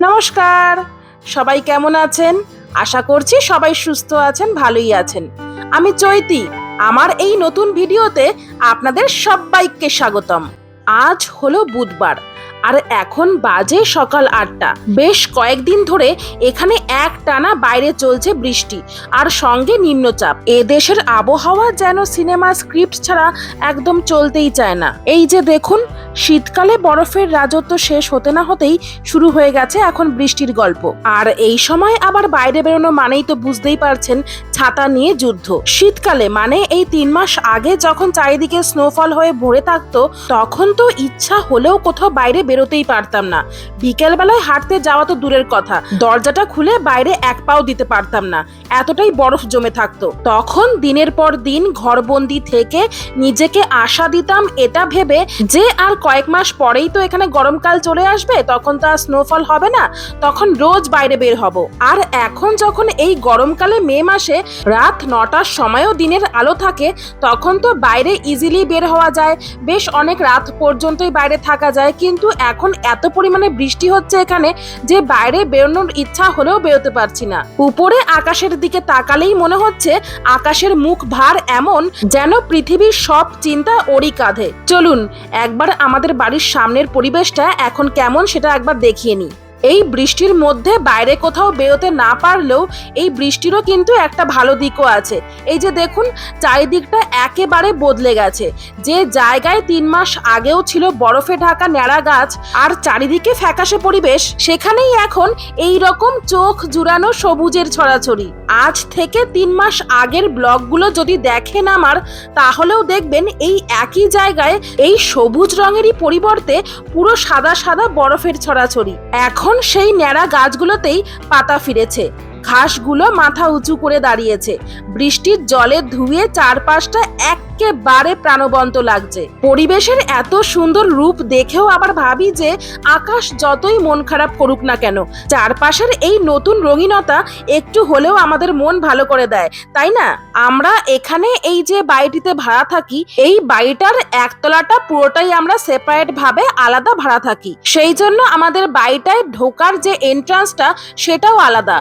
নমস্কার। সবাই কেমন আছেন? আশা করছি সবাই সুস্থ আছেন, ভালোই আছেন। আমি চৈতি। আমার এই নতুন ভিডিওতে আপনাদের সবাইকে স্বাগতম। আজ হলো বুধবার। আর এখন বাজে সকাল আটটা। বেশ কয়েকদিন ধরে এখানে এক টানা বাইরে চলছে বৃষ্টি আর সঙ্গে নিম্নচাপ। এ দেশের আবহাওয়া যেন সিনেমা স্ক্রিপ্ট ছাড়া একদম চলতেই চায় না। এই যে দেখুন, শীতকালে বরফের রাজত্ব শেষ হতে না হতেই শুরু হয়ে গেছে এখন বৃষ্টির গল্প। আর এই সময় আবার বাইরে বেরোনো মানেই তো বুঝতেই পারছেন, ছাতা নিয়ে যুদ্ধ। শীতকালে মানে এই তিন মাস আগে যখন চারিদিকে স্নোফল হয়ে ভরে থাকতো, তখন তো ইচ্ছা হলেও কোথাও বাইরে বেরোতেই পারতাম না। বিকেলবেলায় হাঁটতে যাওয়া তো দূরের কথা। দরজাটা খুলে বাইরে এক পাও দিতে পারতাম না। এতটাই বরফ জমে থাকতো। তখন দিনের পর দিন ঘরবন্দি থেকে নিজেকে আশা দিতাম এটা ভেবে যে আর কয়েক মাস পরেই তো এখানে গরমকাল চলে আসবে, তখন তো আর স্নোফল হবে না। তখন রোজ বাইরে বের হব। আর এখন যখন এই গরমকালে মে মাসে রাত নটার সময়ও দিনের আলো থাকে, তখন তো বাইরে ইজিলি বের হওয়া যায়। বেশ অনেক রাত পর্যন্তই বাইরে থাকা যায়। কিন্তু এখন এত পরিমাণে বৃষ্টি হচ্ছে এখানে যে বাইরে বেরোনোর ইচ্ছা হলেও বেরোতে পারছি না। উপরে আকাশের দিকে তাকালেই মনে হচ্ছে আকাশের মুখ ভার এমন যেন পৃথিবীর সব চিন্তা ওরই কাঁধে। চলুন, একবার আমাদের বাড়ির সামনের পরিবেশটা এখন কেমন সেটা একবার দেখিয়ে নিই। এই বৃষ্টির মধ্যে বাইরে কোথাও বেরোতে না পারলেও এই বৃষ্টিরও কিন্তু একটা ভালো দিকও আছে। এই যে দেখুন, চারিদিকটা একেবারে বদলে গেছে। যে জায়গায় তিন মাস আগেও ছিল বরফে ঢাকা ন্যাড়া গাছ আর চারিদিকে ফ্যাকাশে পরিবেশ, সেখানেই এখন এই রকম চোখ জুড়ানো সবুজের ছড়াছড়ি। আজ থেকে তিন মাস আগের ব্লগগুলো যদি দেখেন আমার, তাহলেও দেখবেন এই একই জায়গায় এই সবুজ রঙেরই পরিবর্তে পুরো সাদা সাদা বরফের ছড়াছড়ি। এখন সেই ন্যাড়া গাছগুলোতেই পাতা ফিরেছে। ঘাসগুলো মাথা উঁচু করে দাঁড়িয়েছে। বৃষ্টির জলে ধুয়ে চারপাশটা একেবারে প্রাণবন্ত লাগছে। পরিবেশের এত সুন্দর রূপ দেখেও আবার ভাবি যে আকাশ যতই মন খারাপ করুক না কেন, চারপাশের এই নতুন রঙিনতা একটু হলেও আমাদের মন ভালো করে দেয়, তাই না? আমরা এখানে এই যে বাড়িটিতে ভাড়া থাকি, এই বাড়িটার একতলাটা পুরোটাই আমরা সেপারেট ভাবে আলাদা ভাড়া থাকি। সেই জন্য আমাদের বাড়িটায় ঢোকার যে এন্ট্রান্সটা সেটাও আলাদা।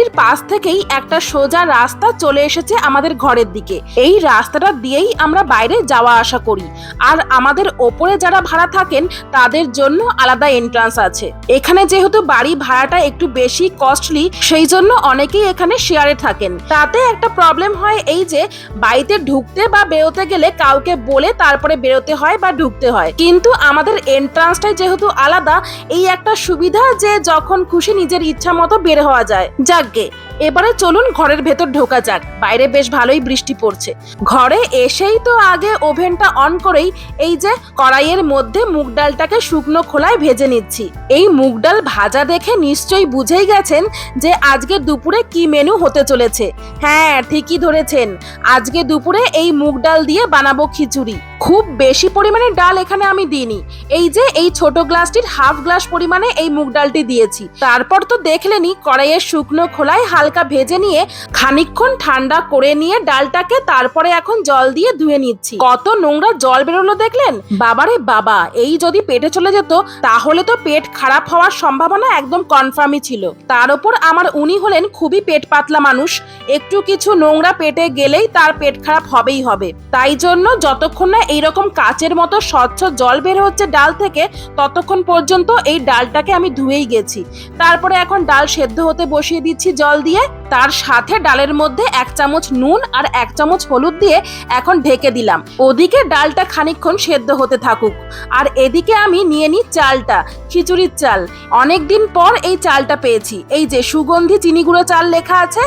বাড়িটির পাশ থেকেই একটা সোজা রাস্তা চলে এসেছে আমাদের ঘরের দিকে। এই রাস্তাটা দিয়েই আমরা বাইরে যাওয়া আসা করি। আর আমাদের ওপরে যারা ভাড়া থাকেন, তাদের জন্য আলাদা এন্ট্রান্স আছে। এখানে যেহেতু বাড়ি ভাড়াটা একটু বেশি কস্টলি সেই জন্য অনেকেই এখানে শেয়ারে থাকেন। তাতে একটা প্রবলেম হয় এই যে, বাড়িতে ঢুকতে বা বেরোতে গেলে কাউকে বলে তারপরে বেরোতে হয় বা ঢুকতে হয়। কিন্তু আমাদের এন্ট্রান্সটাই যেহেতু আলাদা, এই একটা সুবিধা যে যখন খুশি নিজের ইচ্ছা মতো বের হওয়া যায়। que এবারে চলুন ঘরের ভেতর ঢোকা যাক। বাইরে বেশ ভালোই বৃষ্টি পড়ছে। ঘরে এসেই তো আগে ওভেনটা অন করেই এই যে কড়াইয়ের মধ্যে মুগ ডালটাকে শুকনো খোলায় ভেজে নিচ্ছি। এই মুগ ডাল ভাজা দেখে নিশ্চয়ই বুঝেই গেছেন যে আজকে দুপুরে কি মেনু হতে চলেছে। হ্যাঁ ঠিকই ধরেছেন। আজকে দুপুরে এই মুগ ডাল দিয়ে বানাবো খিচুড়ি। খুব বেশি পরিমাণে ডাল এখানে আমি দিইনি। এই যে এই ছোট গ্লাসটির হাফ গ্লাস পরিমাণে এই মুগ ডালটি দিয়েছি। তারপর তো দেখলেনি কড়াইয়ের শুকনো খোলায় হালকা ভেজে নিয়ে খানিকক্ষণ ঠান্ডা করে নিয়ে ডালটাকে তারপরে এখন জল দিয়ে ধুয়ে নিচ্ছি। কত নোংরা জল বেরোলো দেখলেন? বাবারে বাবা, এই যদি পেটে চলে যেত, তাহলে তো পেট খারাপ হওয়ার সম্ভাবনা একদম কনফার্মই ছিল। তার উপর আমার উনি হলেন খুবই পেট পাতলা মানুষ। একটু কিছু নোংরা পেটে গেলেই তার পেট খারাপ হবেই হবে। তাই জন্য যতক্ষণ না এইরকম কাচের মতো স্বচ্ছ জল বের হচ্ছে ডাল থেকে, ততক্ষণ পর্যন্ত এই ডালটাকে আমি ধুয়েই গেছি। তারপরে এখন ডাল সেদ্ধ হতে বসিয়ে দিচ্ছি জল দিয়ে। え? তার সাথে ডালের মধ্যে এক চামচ নুন আর এক চামচ হলুদ দিয়ে এখন ঢেকে দিলাম। ওদিকে ডালটা খানিকক্ষণ সেদ্ধ হতে থাকুক। আর এদিকে আমি নিয়ে নিই চালটা, খিচুড়ির চাল। অনেক দিন পর এই চালটা পেয়েছি। এই যে সুগন্ধি চিনি গুঁড়ো চাল লেখা আছে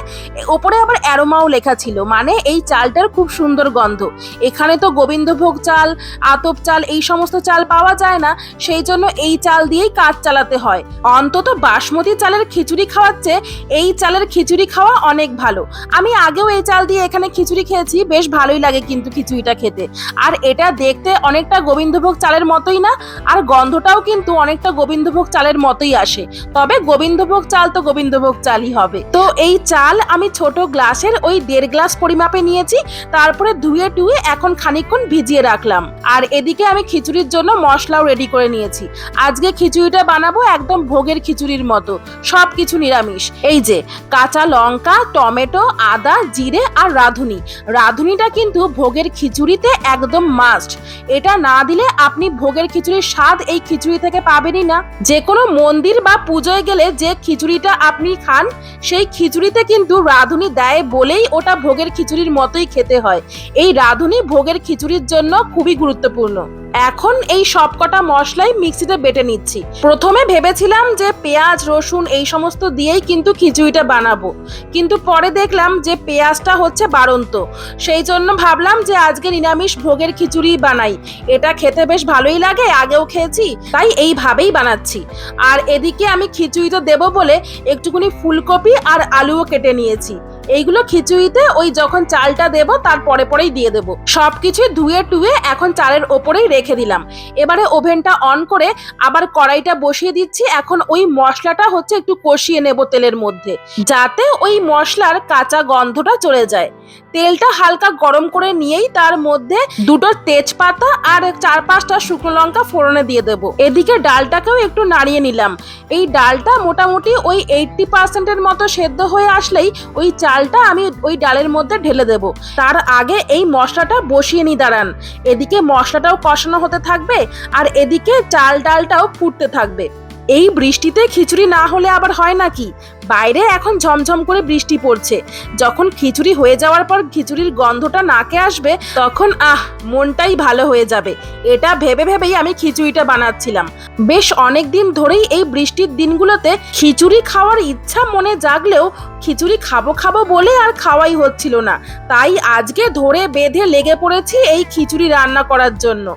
ওপরে আবার অ্যারোমাও লেখা ছিল। মানে এই চালটার খুব সুন্দর গন্ধ। এখানে তো গোবিন্দভোগ চাল, আতপ চাল এই সমস্ত চাল পাওয়া যায় না। সেই জন্য এই চাল দিয়েই কাজ চালাতে হয়। অন্তত বাসমতি চালের খিচুড়ি খাওয়াচ্ছে এই চালের খিচুড়ি খাওয়া অনেক ভালো। আমি আগেও এই চাল দিয়ে এখানে খিচুড়ি খেয়েছি, বেশ ভালোই লাগে কিন্তু খিচুড়িটা খেতে। আর এটা দেখতে অনেকটা গোবিন্দভোগ চালের মতোই না, আর গন্ধটাও কিন্তু অনেকটা গোবিন্দভোগ চালের মতোই আসে। তবে গোবিন্দভোগ চাল তো গোবিন্দভোগ চালই হবে। তো এই চাল আমি ছোট গ্লাসের ওই দেড় গ্লাস পরিমাপে নিয়েছি, তারপরে ধুয়ে টুয়ে এখন খানিকক্ষণ ভিজিয়ে রাখলাম। আর এদিকে আমি খিচুড়ির জন্য মশলাও রেডি করে নিয়েছি। আজকে খিচুড়িটা বানাবো একদম ভোগের খিচুড়ির মতো সব কিছু নিরামিষ। এই যে, কাঁচা লঙ্কা, টমেটো, আদা, জিরে আর রাঁধুনি। রাঁধুনিটা কিন্তু ভোগের খিচুড়িতে একদম মাস্ট এটা না দিলে আপনি ভোগের খিচুড়ির স্বাদ এই খিচুড়ি থেকে পাবেনই না। যে কোনো মন্দির বা পুজোয় গেলে যে খিচুড়িটা আপনি খান, সেই খিচুড়িতে কিন্তু রাঁধুনি দেয় বলেই ওটা ভোগের খিচুড়ির মতোই খেতে হয়। এই রাঁধুনি ভোগের খিচুড়ির জন্য খুবই গুরুত্বপূর্ণ। এখন এই সবকটা মশলাই মিক্সিতে বেটে নিচ্ছি। প্রথমে ভেবেছিলাম যে পেঁয়াজ, রসুন এই সমস্ত দিয়েই কিন্তু খিচুড়িটা বানাবো। কিন্তু পরে দেখলাম যে পেঁয়াজটা হচ্ছে বাড়ন্ত। সেই জন্য ভাবলাম যে আজকে নিরামিষ ভোগের খিচুড়ি বানাই। এটা খেতে বেশ ভালোই লাগে, আগেও খেয়েছি, তাই এইভাবেই বানাচ্ছি। আর এদিকে আমি খিচুড়িটা দেবো বলে একটুখানি ফুলকপি আর আলুও কেটে নিয়েছি। এইগুলো খিচুড়িতে ওই যখন চালটা দেব, তার পরে পরেই দিয়ে দেব। সবকিছু ধুয়ে টুয়ে এখন চালের ওপরেই রেখে দিলাম। এবারে ওভেনটা অন করে আবার কড়াইটা বসিয়ে দিচ্ছি। এখন ওই মশলাটা হচ্ছে একটু কষিয়ে নেব তেলের মধ্যে, যাতে ওই মশলার কাঁচা গন্ধটা চলে যায়। তেলটা হালকা গরম করে নিয়েই তার মধ্যে দুটো তেজপাতা আর চার পাঁচটা শুকনো লঙ্কা ফোড়নে দিয়ে দেবো। এদিকে ডালটাকেও একটু নাড়িয়ে নিলাম। এই ডালটা মোটামুটি ওই এইটটি পার্সেন্টের মতো সেদ্ধ হয়ে আসলেই ওই চালটা আমি ওই ডালের মধ্যে ঢেলে দেব। তার আগে এই মশলাটা বসিয়ে নি দাঁড়ান। এদিকে মশলাটাও কষানো হতে থাকবে আর এদিকে চাল ডালটাও ফুটতে থাকবে। এই বৃষ্টিতে খিচুড়ি না হলে আবার হয় নাকি? বাইরে এখন ঝমঝম করে বৃষ্টি পড়ছে। যখন খিচুড়ি হয়ে যাওয়ার পর খিচুড়ির গন্ধটা নাকে আসবে, তখন আহ, মনটাই ভালো হয়ে যাবে। এটা ভেবে ভেবেই আমি খিচুড়িটা বানাচ্ছিলাম। বেশ অনেক দিন ধরেই এই বৃষ্টির দিনগুলোতে খিচুড়ি খাওয়ার ইচ্ছা মনে জাগলেও খিচুড়ি খাব খাব বলে আর খাওয়াই হচ্ছিল না। তাই আজকে ধরে বেঁধে লেগে পড়েছি এই খিচুড়ি রান্না করার জন্য।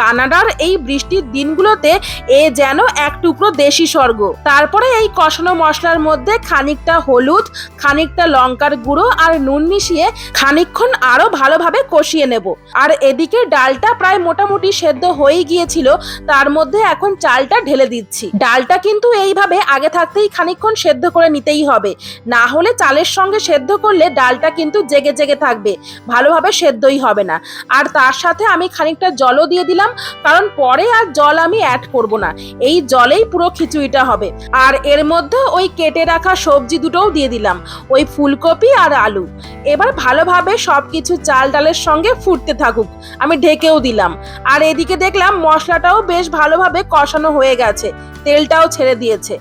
কানাডার এই বৃষ্টির দিনগুলোতে এ যেন এক টুকরো দেশি স্বর্গ। তারপরে এই কষানো মশলার মধ্যে খানিকটা হলুদ, খানিকটা লঙ্কার গুঁড়ো আর নুন মিশিয়ে খানিকক্ষণ আরও ভালোভাবে কষিয়ে নেব। আর এদিকে ডালটা প্রায় মোটামুটি সেদ্ধ হয়ে গিয়েছিল, তার মধ্যে এখন চালটা ঢেলে দিচ্ছি। ডালটা কিন্তু এইভাবে আগে থাকতেই খানিকক্ষণ সেদ্ধ করে নিতেই হবে। না হলে চালের সঙ্গে সেদ্ধ করলে ডালটা কিন্তু জেগে জেগে থাকবে। ভালোভাবে সেদ্ধই হবে না। আর তার সাথে আমি খানিকটা জলও দিয়ে দিলাম, কারণ পরে আর জল আমি অ্যাড করব না। এই জলেই পুরো খিচুড়িটা হবে। আর এর মধ্যে ওই কেটে রাখা সবজি দুটোও দিয়ে দিলাম, ওই ফুলকপি আর আলু। এবার ভালোভাবে সব কিছু চাল ডালের সঙ্গে ফুটতে থাকুক, আমি ঢেকেও দিলাম। আর এদিকে দেখলাম মশলাটাও বেশ ভালোভাবে কষানো হয়ে গেছে, তেলটাও ছেড়ে দিয়েছে।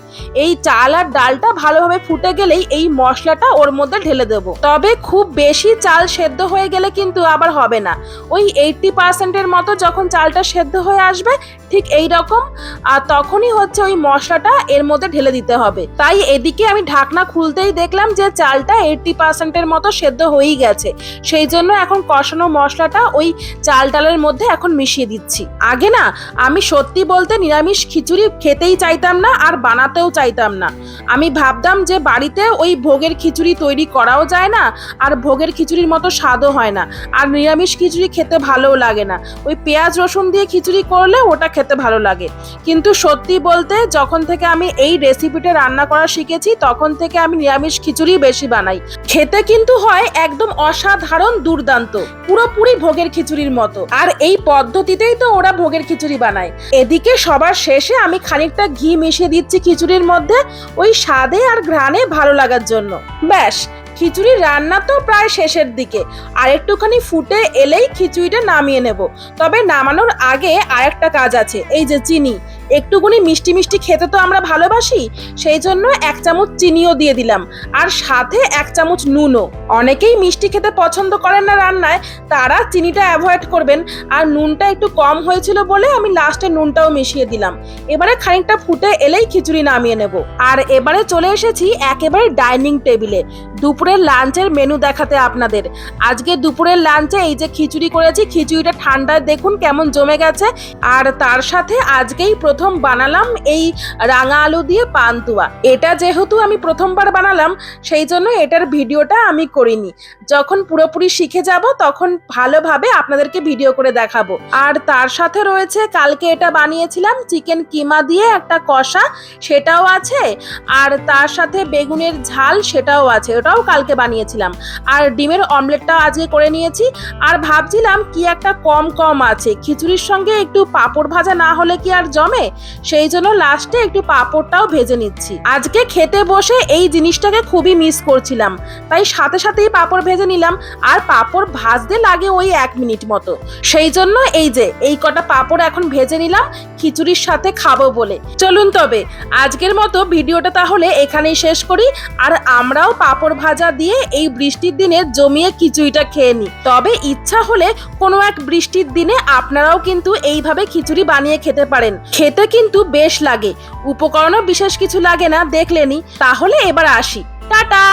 এই চাল আর ডালটা ভালোভাবে ফুটে গেলেই এই মশলাটা ওর মধ্যে ঢেলে দেবো। তবে খুব বেশি চাল সেদ্ধ হয়ে গেলে কিন্তু আবার হবে না। ওই এইটটি পার্সেন্টের মতো যখন চালটা সেদ্ধ হয়ে আসবে, ঠিক এই রকম আর তখনই হচ্ছে ওই মশলাটা এর মধ্যে ঢেলে দিতে হবে। তাই এদিকে আমি ঢাকনা খুলতেই দেখলাম যে চালটা এইটটি পার্সেন্টের মতো সেদ্ধ হয়েই গেছে। সেই জন্য এখন কষানো মশলাটা ওই চাল ডালের মধ্যে এখন মিশিয়ে দিচ্ছি। আগে না, আমি সত্যি বলতে নিরামিষ খিচুড়ি খেতেই চাইতাম না, আর বানাতেও চাইতাম না। আমি ভাবতাম যে বাড়িতে ওই ভোগের খিচুড়ি তৈরি করাও যায় না, আর ভোগের খিচুড়ির মতো স্বাদও হয় না। আর নিরামিষ খিচুড়ি খেতে ভালোও লাগে না। ওই পেঁয়াজ, রসুন দিয়ে খিচুড়ি করলে ওটা খেতে ভালো লাগে। কিন্তু সত্যি বলতে, যখন থেকে আমি এই রেসিপিটা রান্না করা শিখেছি, তখন থেকে আমি নিরামিষ খিচুড়ি বেশি বানাই। খেতে কিন্তু হয় একদম অসাধারণ দুর্দান্ত, পুরোপুরি ভোগের খিচুড়ির মতো। আর এই পদ্ধতিতেই তো ওরা ভোগের খিচুড়ি বানায়। এদিকে সবার শেষে আমি খানিকটা ঘি মিশিয়ে দিচ্ছি খিচুড়ির মধ্যে। ওই স্বাদে আর ঘ্রাণে ভালো লাগার জন্য। ব্যাস, খিচুড়ি রান্না তো প্রায় শেষের দিকে। আর একটুখানি ফুটে এলেই খিচুড়িটা নামিয়ে নেব। তবে নামানোর আগে আরেকটা কাজ আছে, এই যে চিনি। একটুকুনি মিষ্টি মিষ্টি খেতে তো আমরা ভালোবাসি, সেই জন্য এক চামচ চিনিও দিয়ে দিলাম। আর সাথে এক চামচ নুনও। অনেকেই মিষ্টি খেতে পছন্দ করেন না রান্নায়, তারা চিনিটা অ্যাভয়েড করবেন। আর নুনটা একটু কম হয়েছিল বলে আমি লাস্টে নুনটাও মিশিয়ে দিলাম। এবারে খানিকটা ফুটে এলেই খিচুড়ি নামিয়ে নেব। আর এবারে চলে এসেছি একেবারে ডাইনিং টেবিলে। দুপুরের লাঞ্চের মেনু দেখাতে আপনাদের। আজকে দুপুরের লাঞ্চে এই যে খিচুড়ি করেছি, খিচুড়িটা ঠান্ডায় দেখুন কেমন জমে গেছে। আর তার সাথে আজকেই প্রথম বানালাম এই রাঙা আলু দিয়ে পান্তুয়া। এটা যেহেতু আমি প্রথমবার বানালাম, সেই জন্য এটার ভিডিওটা আমি করিনি। যখন পুরোপুরি শিখে যাব, তখন ভালোভাবে আপনাদেরকে ভিডিও করে দেখাবো। আর তার সাথে রয়েছে, কালকে এটা বানিয়েছিলাম, চিকেন কিমা দিয়ে একটা কষা, সেটাও আছে। আর তার সাথে বেগুনের ঝাল, সেটাও আছে, ওটাও কালকে বানিয়েছিলাম। আর ডিমের অমলেটটাও আজকে করে নিয়েছি। আর ভাবছিলাম কি একটা কম কম আছে। খিচুড়ির সঙ্গে একটু পাঁপড় ভাজা না হলে কি আর জমে? সেই জন্য লাস্টে একটু পাঁপড়টাও ভেজে নিচ্ছি। আজকে খেতে বসে এই জিনিসটাকে খুবই মিস করছিলাম। তাই সাথে সাথেই পাঁপড় ভেজে নিলাম। আর পাঁপড় ভাজতে লাগে ওই এক মিনিট মতো। সেই জন্য এই যে, এই কটা পাঁপড় এখন ভেজে নিলাম, খিচুড়ির সাথে খাব বলে। চলুন তবে, আজকের মতো ভিডিওটা তাহলে এখানেই শেষ করি। আর আমরাও পাঁপড় ভাজা দিয়ে এই বৃষ্টির দিনে জমিয়ে খিচুড়িটা খেয়ে নিই। তবে ইচ্ছা হলে কোনো এক বৃষ্টির দিনে আপনারাও কিন্তু এইভাবে খিচুড়ি বানিয়ে খেতে পারেন। খেতে কিন্তু বেশ লাগে। উপকরণও বিশেষ কিছু লাগে না দেখলেনি। তাহলে এবার আসি। টাটা!